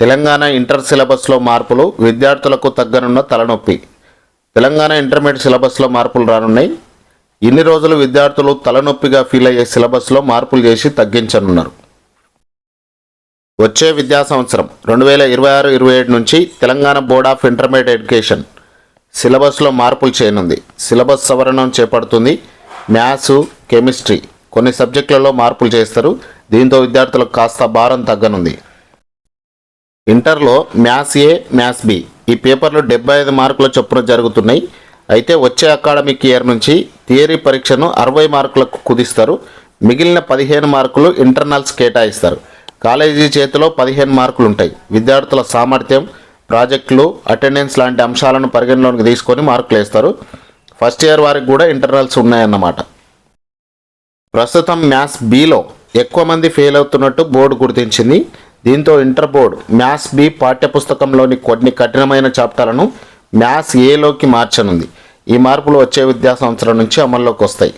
Telangana inter సిలబస్లో మార్పులు విద్యార్థులకు తగ్గనున్న తలనొప్పి. తెలంగాణ ఇంటర్మీడియట్ సిలబస్లో మార్పులు రానున్నాయి. ఇన్ని రోజులు విద్యార్థులు తలనొప్పిగా ఫీల్ అయ్యే సిలబస్లో మార్పులు చేసి తగ్గించనున్నారు. వచ్చే విద్యా సంవత్సరం రెండు వేల ఇరవై ఆరు ఇరవై ఏడు నుంచి Telangana board of intermediate education సిలబస్లో మార్పులు చేయనుంది. సిలబస్ సవరణం చేపడుతుంది. మ్యాథ్స్ కెమిస్ట్రీ కొన్ని సబ్జెక్టులలో మార్పులు చేస్తారు. దీంతో విద్యార్థులకు కాస్త భారం తగ్గనుంది. ఇంటర్లో మ్యాథ్స్ ఏ మ్యాథ్స్ బి. ఈ పేపర్లు డెబ్బై ఐదు మార్కుల చొప్పున జరుగుతున్నాయి. అయితే వచ్చే అకాడమిక్ ఇయర్ నుంచి థియరీ పరీక్షను అరవై మార్కులకు కుదిస్తారు. మిగిలిన పదిహేను మార్కులు ఇంటర్నల్స్ కేటాయిస్తారు. కాలేజీ చేతిలో పదిహేను మార్కులు ఉంటాయి విద్యార్థుల సామర్థ్యం ప్రాజెక్టులు అటెండెన్స్ లాంటి అంశాలను పరిగణలోకి తీసుకొని మార్కులు వేస్తారు ఫస్ట్ ఇయర్ వారికి కూడా ఇంటర్నల్స్ ఉన్నాయన్నమాట. ప్రస్తుతం మ్యాథ్స్ బిలో ఎక్కువ మంది ఫెయిల్ అవుతున్నట్టు బోర్డు గుర్తించింది. దీంతో ఇంటర్ బోర్డు మ్యాథ్స్ బి పాఠ్యపుస్తకంలోని కొన్ని కఠినమైన చాప్టర్లను మ్యాథ్స్ ఏలోకి మార్చనుంది. ఈ మార్పులు వచ్చే విద్యా సంవత్సరం నుంచి అమల్లోకి వస్తాయి.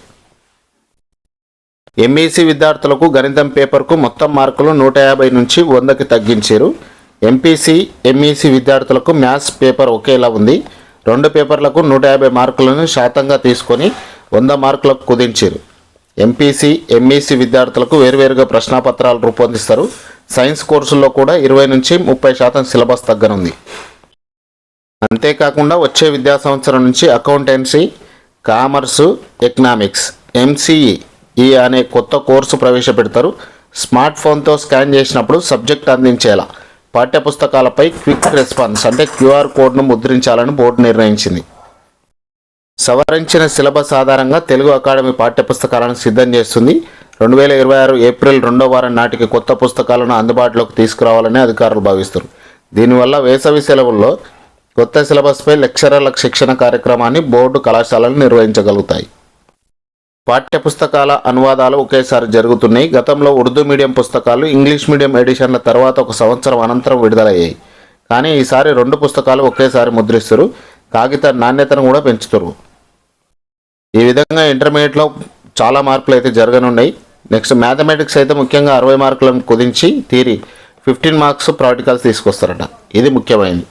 ఎంఈసీ విద్యార్థులకు గణితం పేపర్కు మొత్తం మార్కులు నూట యాభై నుంచి వందకి తగ్గించారు. ఎంపీసీ ఎంఈసీ విద్యార్థులకు మ్యాథ్స్ పేపర్ ఒకేలా ఉంది. రెండు పేపర్లకు నూట యాభై మార్కులను శాతంగా తీసుకొని వంద మార్కులకు కుదించారు. ఎంపీసీ ఎంఈసీ విద్యార్థులకు వేర్వేరుగా ప్రశ్నాపత్రాలు రూపొందిస్తారు. సైన్స్ కోర్సుల్లో కూడా ఇరవై నుంచి ముప్పై శాతం సిలబస్ తగ్గనుంది. అంతేకాకుండా వచ్చే విద్యా సంవత్సరం నుంచి అకౌంటెన్సీ కామర్సు ఎకనామిక్స్ ఎంసీఈ ఈ అనే కొత్త కోర్సు ప్రవేశపెడతారు. స్మార్ట్ ఫోన్తో స్కాన్ చేసినప్పుడు సబ్జెక్ట్ అందించేలా పాఠ్యపుస్తకాలపై క్విక్ రెస్పాన్స్ అంటే క్యూఆర్ కోడ్ను ముద్రించాలని బోర్డు నిర్ణయించింది. సవరించిన సిలబస్ ఆధారంగా తెలుగు అకాడమీ పాఠ్యపుస్తకాలను సిద్ధం చేస్తుంది. రెండు వేల ఇరవై ఆరు ఏప్రిల్ రెండో వారం నాటికి కొత్త పుస్తకాలను అందుబాటులోకి తీసుకురావాలని అధికారులు భావిస్తారు దీనివల్ల వేసవి సెలవుల్లో కొత్త సిలబస్పై లెక్చరర్ల శిక్షణ కార్యక్రమాన్ని బోర్డు కళాశాలలు నిర్వహించగలుగుతాయి. పాఠ్యపుస్తకాల అనువాదాలు ఒకేసారి జరుగుతున్నాయి. గతంలో ఉర్దూ మీడియం పుస్తకాలు ఇంగ్లీష్ మీడియం ఎడిషన్ల తర్వాత ఒక సంవత్సరం అనంతరం విడుదలయ్యాయి. కానీ ఈసారి రెండు పుస్తకాలు ఒకేసారి ముద్రిస్తారు కాగిత నాణ్యతను కూడా పెంచుతారు ఈ విధంగా ఇంటర్మీడియట్లో చాలా మార్పులు అయితే జరగనున్నాయి. నెక్స్ట్ మ్యాథమెటిక్స్ అయితే ముఖ్యంగా అరవై మార్కులను కుదించి తీరి ఫిఫ్టీన్ మార్క్స్ ప్రాక్టికల్స్ తీసుకొస్తారట. ఇది ముఖ్యమైనది